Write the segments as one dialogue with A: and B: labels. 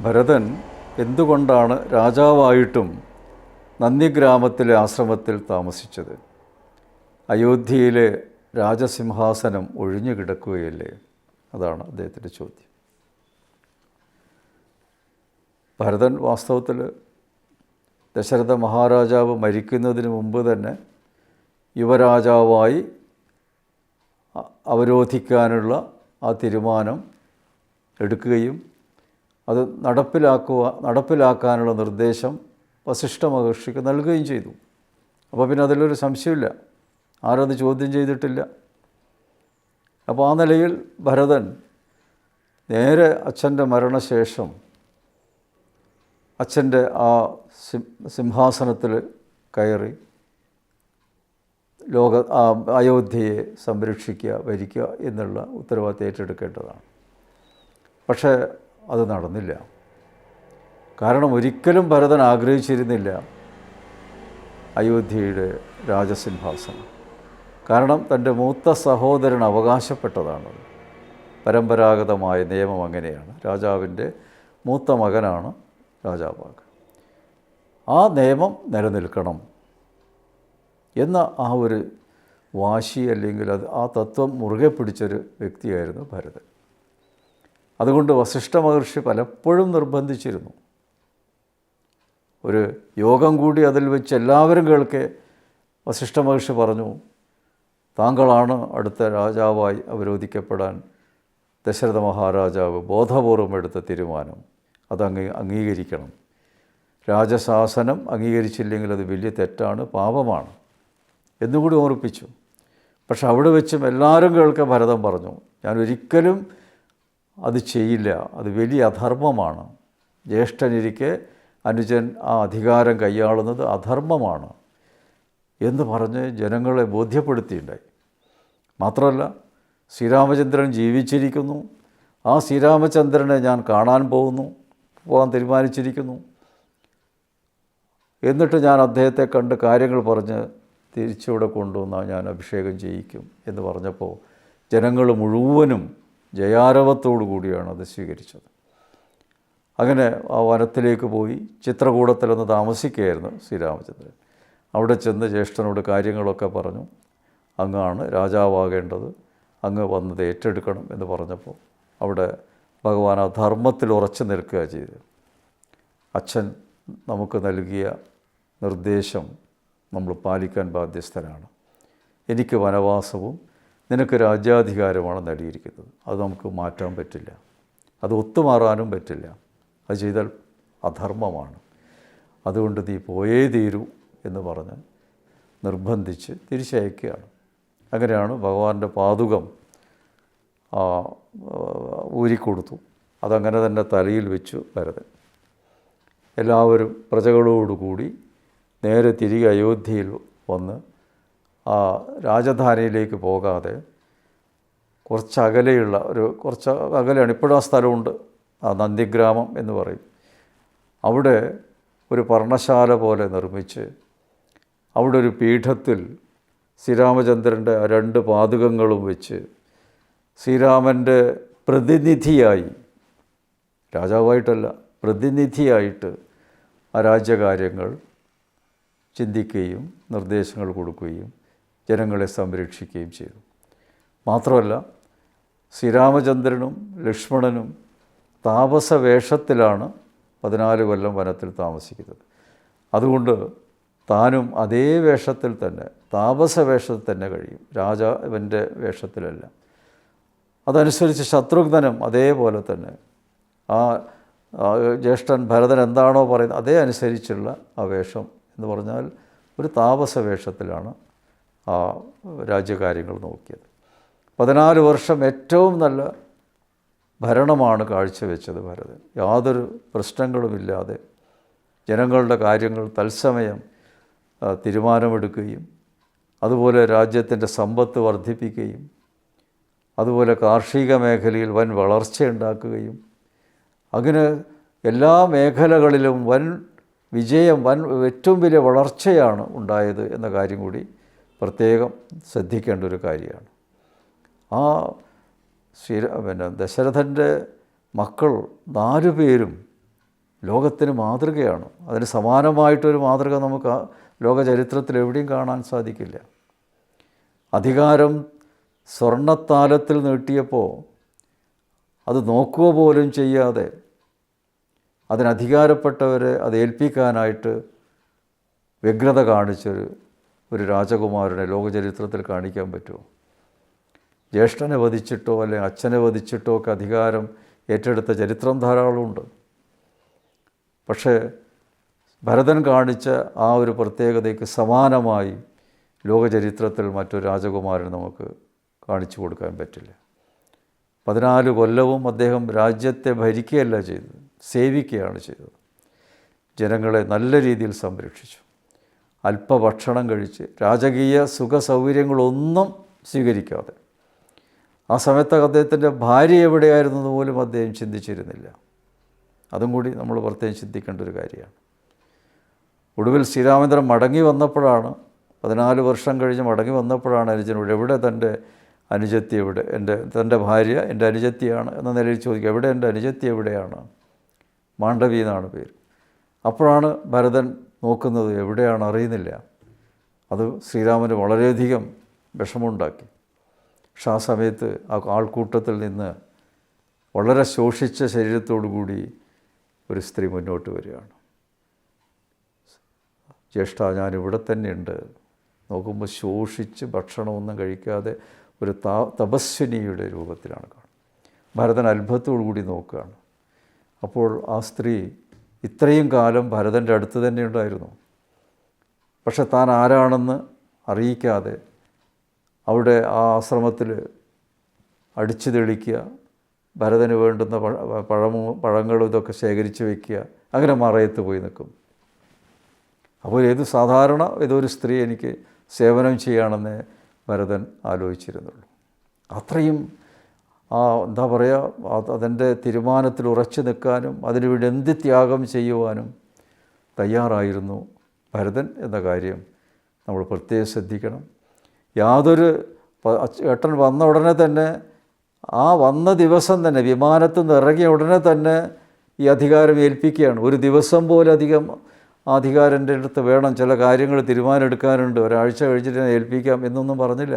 A: ഭരതൻ എന്തുകൊണ്ടാണ് രാജാവായിട്ടും നന്ദിഗ്രാമത്തിലെ ആശ്രമത്തിൽ താമസിച്ചത്? അയോധ്യയിലെ രാജസിംഹാസനം ഒഴിഞ്ഞു കിടക്കുകയല്ലേ? അതാണ് അദ്ദേഹത്തിന്റെ ചോദ്യം. ഭരതൻ വാസ്തവത്തിൽ ദശരഥ മഹാരാജാവ് മരിക്കുന്നതിന് മുമ്പ് തന്നെ യുവരാജാവായി അവരോധിക്കാനുള്ള ആ തീരുമാനം എടുക്കുകയും അത് നടപ്പിലാക്കുക നടപ്പിലാക്കാനുള്ള നിർദ്ദേശം വസിഷ്ഠ മഹർഷിക്ക് നൽകുകയും ചെയ്തു. അപ്പോൾ പിന്നെ അതിലൊരു സംശയമില്ല. ആരത് ചോദ്യം ചെയ്തിട്ടില്ല. അപ്പോൾ ആ നിലയിൽ ഭരതൻ നേരെ അച്ഛന്റെ മരണശേഷം അച്ഛന്റെ ആ സിംഹാസനത്തിൽ കയറി ലോക അയോധ്യയെ സംരക്ഷിക്കുക ഭരിക്കുക എന്നുള്ള ഉത്തരവാദിത്തം ഏറ്റെടുക്കേണ്ടതാണ്. പക്ഷേ അത് നടന്നില്ല. കാരണം ഒരിക്കലും ഭരതൻ ആഗ്രഹിച്ചിരുന്നില്ല അയോധ്യയുടെ രാജസിംഹാസനം. കാരണം തന്റെ മൂത്ത സഹോദരൻ അവകാശപ്പെട്ടതാണ്. പരമ്പരാഗതമായ നിയമം അങ്ങനെയാണ്. രാജാവിന്റെ മൂത്ത മകനാണ് രാജാവാകുക ആ നിയമം നിലനിൽക്കണം എന്ന ആ ഒരു വാശി അല്ലെങ്കിൽ അത് ആ തത്വം മുറുകെ പിടിച്ചൊരു വ്യക്തിയായിരുന്നു ഭരതൻ. അതുകൊണ്ട് വസിഷ്ഠ മഹർഷി പലപ്പോഴും നിർബന്ധിച്ചിരുന്നു. ഒരു യോഗം കൂടി അതിൽ വെച്ച് എല്ലാവരും കേൾക്കെ വസിഷ്ഠ മഹർഷി പറഞ്ഞു താങ്കളാണ് അടുത്ത രാജാവായി അവരോധിക്കപ്പെടാൻ ദശരഥ മഹാരാജാവ് ബോധപൂർവം എടുത്ത തീരുമാനം. അത് അങ്ങ് അംഗീകരിക്കണം. രാജശാസനം അംഗീകരിച്ചില്ലെങ്കിൽ അത് വലിയ തെറ്റാണ് പാപമാണ് എന്നുകൂടി ഓർപ്പിച്ചു. പക്ഷെ അവിടെ വെച്ചും എല്ലാവരും കേൾക്കാൻ ഭരതം പറഞ്ഞു ഞാൻ ഒരിക്കലും അത് ചെയ്യില്ല. അത് വലിയ അധർമ്മമാണ്. ജ്യേഷ്ഠനിരിക്കെ അനുജൻ ആ അധികാരം കൈയാളുന്നത് അധർമ്മമാണ് എന്ന് പറഞ്ഞ് ജനങ്ങളെ ബോധ്യപ്പെടുത്തിയിട്ടുണ്ടായി മാത്രമല്ല ശ്രീരാമചന്ദ്രൻ ജീവിച്ചിരിക്കുന്നു. ആ ശ്രീരാമചന്ദ്രനെ ഞാൻ കാണാൻ പോകുന്നു പോകാൻ തീരുമാനിച്ചിരിക്കുന്നു. എന്നിട്ട് ഞാൻ അദ്ദേഹത്തെ കണ്ട് കാര്യങ്ങൾ പറഞ്ഞ് തിരിച്ചിവിടെ കൊണ്ടുവന്നാൽ ഞാൻ അഭിഷേകം ചെയ്യിക്കും എന്ന് പറഞ്ഞപ്പോൾ ജനങ്ങൾ മുഴുവനും ജയാരവത്തോടു കൂടിയാണ് അത് സ്വീകരിച്ചത്. അങ്ങനെ ആ വനത്തിലേക്ക് പോയി ചിത്രകൂടത്തിലൊന്ന് താമസിക്കുകയായിരുന്നു ശ്രീരാമചന്ദ്രൻ. അവിടെ ചെന്ന് ജ്യേഷ്ഠനോട് കാര്യങ്ങളൊക്കെ പറഞ്ഞു. അങ്ങാണ് രാജാവാകേണ്ടത്. അങ്ങ് വന്നത് ഏറ്റെടുക്കണം എന്ന് പറഞ്ഞപ്പോൾ അവിടെ ഭഗവാൻ ആ ധർമ്മത്തിൽ ഉറച്ചു നിൽക്കുക ചെയ്തു അച്ഛൻ നമുക്ക് നൽകിയ നിർദ്ദേശം നമ്മൾ പാലിക്കാൻ ബാധ്യസ്ഥരാണ് എനിക്ക് വനവാസവും നിനക്ക് രാജ്യാധികാരമാണ് നേടിയിരിക്കുന്നത്. അത് നമുക്ക് മാറ്റാൻ പറ്റില്ല. അത് ഒത്തുമാറാനും പറ്റില്ല. അത് ചെയ്താൽ അധർമ്മമാണ്. അതുകൊണ്ട് നീ പോയേ തീരൂ എന്ന് പറഞ്ഞ് നിർബന്ധിച്ച് തിരിച്ചയക്കുകയാണ്. അങ്ങനെയാണ് ഭഗവാന്റെ പാതുകം ഊരിക്കൊടുത്തു. അതങ്ങനെ തന്നെ തലയിൽ വെച്ചു ഭരതൻ എല്ലാവരും പ്രജകളോടുകൂടി നേരെ തിരികെ അയോധ്യയിൽ വന്ന് ആ രാജധാനിയിലേക്ക് പോകാതെ കുറച്ച് അകലെയുള്ള ഒരു കുറച്ച് അകലെയാണ്. ഇപ്പോഴും ആ സ്ഥലമുണ്ട്. ആ നന്ദിഗ്രാമം എന്ന് പറയും. അവിടെ ഒരു പർണശാല പോലെ നിർമ്മിച്ച് അവിടെ ഒരു പീഠത്തിൽ ശ്രീരാമചന്ദ്രന്റെ രണ്ട് പാതുകങ്ങളും വെച്ച് ശ്രീരാമന്റെ പ്രതിനിധിയായി രാജാവായിട്ടല്ല പ്രതിനിധിയായിട്ട് ആ രാജ്യകാര്യങ്ങൾ ചിന്തിക്കുകയും നിർദ്ദേശങ്ങൾ കൊടുക്കുകയും ജനങ്ങളെ സംരക്ഷിക്കുകയും ചെയ്തു. മാത്രമല്ല ശ്രീരാമചന്ദ്രനും ലക്ഷ്മണനും താപസ വേഷത്തിലാണ് പതിനാല് കൊല്ലം വനത്തിൽ താമസിക്കുന്നത്. അതുകൊണ്ട് താനും അതേ വേഷത്തിൽ തന്നെ താപസ വേഷത്തിൽ തന്നെ കഴിയും. രാജാവിന്റെ വേഷത്തിലല്ല. അതനുസരിച്ച് ശത്രുഘ്നനും അതേപോലെ തന്നെ. ആ ആ ജ്യേഷ്ഠൻ ഭരതൻ എന്താണോ പറയുന്നത് അതേ അനുസരിച്ചുള്ള ആ വേഷം എന്ന് പറഞ്ഞാൽ ഒരു താപസ വേഷത്തിലാണ് ആ രാജ്യകാര്യങ്ങൾ നോക്കിയത്. പതിനാല് വർഷം ഏറ്റവും നല്ല ഭരണമാണ് കാഴ്ചവെച്ചത് ഭരതൻ. യാതൊരു പ്രശ്നങ്ങളുമില്ലാതെ ജനങ്ങളുടെ കാര്യങ്ങൾ തത്സമയം തീരുമാനമെടുക്കുകയും അതുപോലെ രാജ്യത്തിന്റെ സമ്പത്ത് വർദ്ധിപ്പിക്കുകയും അതുപോലെ കാർഷിക മേഖലയിൽ വൻ വളർച്ചയുണ്ടാക്കുകയും അങ്ങനെ എല്ലാ മേഖലകളിലും വൻ വിജയം വൻ ഏറ്റവും വലിയ വളർച്ചയാണ് ഉണ്ടായത് എന്ന കാര്യം കൂടി പ്രത്യേകം ശ്രദ്ധിക്കേണ്ട ഒരു കാര്യമാണ്. ആ ശ്രീ പിന്നെ ദശരഥന്റെ മക്കൾ നാലു പേരും ലോകത്തിന് മാതൃകയാണ്. അതിന് സമാനമായിട്ടൊരു മാതൃക നമുക്ക് ലോക ചരിത്രത്തിൽ എവിടെയും കാണാൻ സാധിക്കില്ല. അധികാരം സ്വർണത്താലത്തിൽ നീട്ടിയപ്പോൾ അത് നോക്കുക പോലും ചെയ്യാതെ അതിനധികാരപ്പെട്ടവരെ അത് ഏൽപ്പിക്കാനായിട്ട് വ്യഗ്രത കാണിച്ചൊരു ഒരു രാജകുമാരനെ ലോകചരിത്രത്തിൽ കാണിക്കാൻ പറ്റുമോ? ജ്യേഷ്ഠനെ വധിച്ചിട്ടോ അല്ലെങ്കിൽ അച്ഛനെ വധിച്ചിട്ടോ ഒക്കെ അധികാരം ഏറ്റെടുത്ത ചരിത്രം ധാരാളമുണ്ട് പക്ഷേ ഭരതൻ കാണിച്ച ആ ഒരു പ്രത്യേകതയ്ക്ക് സമാനമായി ലോകചരിത്രത്തിൽ മറ്റൊരു രാജകുമാരൻ നമുക്ക് കാണിച്ചു കൊടുക്കാൻ പറ്റില്ല. പതിനാല് കൊല്ലവും അദ്ദേഹം രാജ്യത്തെ ഭരിക്കുകയല്ല ചെയ്തത് സേവിക്കുകയാണ് ചെയ്തത്. ജനങ്ങളെ നല്ല രീതിയിൽ സംരക്ഷിച്ചു. അല്പഭക്ഷണം കഴിച്ച് രാജകീയ സുഖ സൗകര്യങ്ങളൊന്നും സ്വീകരിക്കാതെ. ആ സമയത്ത് അദ്ദേഹത്തിന്റെ ഭാര്യ എവിടെയായിരുന്നത് പോലും അദ്ദേഹം ചിന്തിച്ചിരുന്നില്ല. അതും കൂടി നമ്മൾ പ്രത്യേകം ചിന്തിക്കേണ്ട ഒരു കാര്യമാണ്. ഒടുവിൽ ശ്രീരാമചന്ദ്രൻ മടങ്ങി വന്നപ്പോഴാണ് പതിനാല് വർഷം കഴിഞ്ഞ് മടങ്ങി വന്നപ്പോഴാണ് അനുജനോട് എവിടെ തന്റെ അനുജത്തി എവിടെ? എന്റെ തന്റെ ഭാര്യ എന്റെ അനുജത്തിയാണ്? എന്ന നിലയിൽ ചോദിക്കുക എവിടെ എന്റെ അനുജത്തി എവിടെയാണ്? മാണ്ഡവി എന്നാണ് പേര്. അപ്പോഴാണ് ഭരതൻ നോക്കുന്നത് എവിടെയാണ് അറിയുന്നില്ല. അത് ശ്രീരാമന് വളരെയധികം വിഷമമുണ്ടാക്കി. പക്ഷെ ആ സമയത്ത് ആ ആൾക്കൂട്ടത്തിൽ നിന്ന് വളരെ ശോഷിച്ച ശരീരത്തോടു കൂടി ഒരു സ്ത്രീ മുന്നോട്ട് വരികയാണ്. ജ്യേഷ്ഠ ഞാനിവിടെ തന്നെയുണ്ട്. നോക്കുമ്പോൾ ശോഷിച്ച് ഭക്ഷണമൊന്നും കഴിക്കാതെ ഒരു താ തപസ്വിനിയുടെ രൂപത്തിലാണ് കാണുന്നത്. ഭരതൻ അത്ഭുതത്തോടു കൂടി നോക്കുകയാണ്. അപ്പോൾ ആ സ്ത്രീ ഇത്രയും കാലം ഭരതന്റെ അടുത്ത് തന്നെ ഉണ്ടായിരുന്നു. പക്ഷെ താൻ ആരാണെന്ന് അറിയിക്കാതെ അവിടെ ആ ആശ്രമത്തിൽ അടിച്ചു തെളിക്കുക ഭരതന് വേണ്ടുന്ന പഴ പഴമോ പഴങ്ങളും ഇതൊക്കെ ശേഖരിച്ച് വയ്ക്കുക അങ്ങനെ മറയത്ത് പോയി നിൽക്കും. അപ്പോൾ ഏത് സാധാരണ ഏതൊരു സ്ത്രീ എനിക്ക് സേവനം ചെയ്യുകയാണെന്ന് ഭരതൻ ആലോചിച്ചിരുന്നുള്ളൂ. അത്രയും ആ എന്താ പറയുക അതിന്റെ തീരുമാനത്തിൽ ഉറച്ചു നിൽക്കാനും അതിനുവേണ്ടി എന്ത് ത്യാഗം ചെയ്യുവാനും തയ്യാറായിരുന്നു ഭരതൻ എന്ന കാര്യം നമ്മൾ പ്രത്യേകം ശ്രദ്ധിക്കണം. യാതൊരു ഏട്ടൻ വന്ന ഉടനെ തന്നെ ആ വന്ന ദിവസം തന്നെ വിമാനത്തിൽ നിന്ന് ഇറങ്ങിയ ഉടനെ തന്നെ ഈ അധികാരം ഏൽപ്പിക്കുകയാണ്. ഒരു ദിവസം പോലെ അധികം അധികാരന്റെ അടുത്ത് വേണം ചില കാര്യങ്ങൾ തീരുമാനം എടുക്കാനുണ്ട് ഒരാഴ്ച കഴിഞ്ഞിട്ട് ഏൽപ്പിക്കാം എന്നൊന്നും പറഞ്ഞില്ല.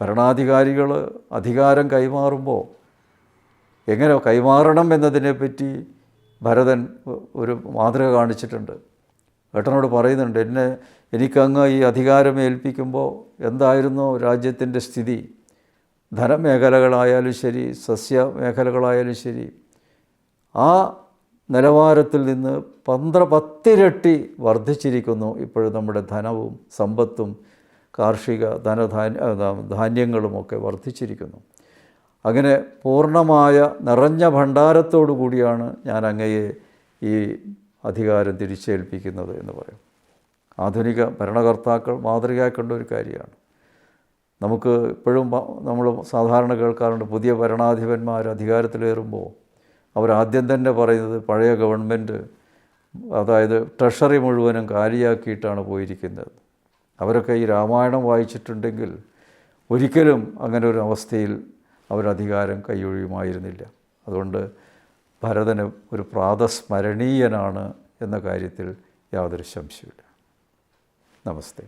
A: ഭരണാധികാരികൾ അധികാരം കൈമാറുമ്പോൾ എങ്ങനെ കൈമാറണം എന്നതിനെപ്പറ്റി ഭരതൻ ഒരു മാതൃക കാണിച്ചിട്ടുണ്ട്. ഏട്ടനോട് പറയുന്നുണ്ട് എന്നെ എനിക്കങ്ങ് ഈ അധികാരം ഏൽപ്പിക്കുമ്പോൾ എന്തായിരുന്നു രാജ്യത്തിന്റെ സ്ഥിതി? ധനമേഖലകളായാലും ശരി സസ്യ മേഖലകളായാലും ശരി ആ നിലവാരത്തിൽ നിന്ന് പന്ത്ര പത്തിരട്ടി വർദ്ധിച്ചിരിക്കുന്നു ഇപ്പോഴും നമ്മുടെ ധനവും സമ്പത്തും കാർഷിക ധനധാന്യ ധാന്യങ്ങളുമൊക്കെ വർദ്ധിച്ചിരിക്കുന്നു. അങ്ങനെ പൂർണമായ നിറഞ്ഞ ഭണ്ഡാരത്തോടു കൂടിയാണ് ഞാൻ അങ്ങയെ ഈ അധികാരം തിരിച്ചേൽപ്പിക്കുന്നത് എന്ന് പറയും. ആധുനിക ഭരണകർത്താക്കൾ മാതൃകയാക്കേണ്ട ഒരു കാര്യമാണ്. നമുക്ക് ഇപ്പോഴും നമ്മൾ സാധാരണ കേൾക്കാറുണ്ട് പുതിയ ഭരണാധിപന്മാർ അധികാരത്തിലേറുമ്പോൾ അവരാദ്യം തന്നെ പറയുന്നത് പഴയ ഗവൺമെന്റ് അതായത് ട്രഷറി മുഴുവനും കാലിയാക്കിയിട്ടാണ് പോയിരിക്കുന്നത്. അവരൊക്കെ ഈ രാമായണം വായിച്ചിട്ടുണ്ടെങ്കിൽ ഒരിക്കലും അങ്ങനെ ഒരു അവസ്ഥയിൽ അവരധികാരം കൈയൊഴിയുമായിരുന്നില്ല. അതുകൊണ്ട് ഭരതന് ഒരു പ്രാതസ്മരണീയനാണ് എന്ന കാര്യത്തിൽ യാതൊരു സംശയമില്ല നമസ്തേ.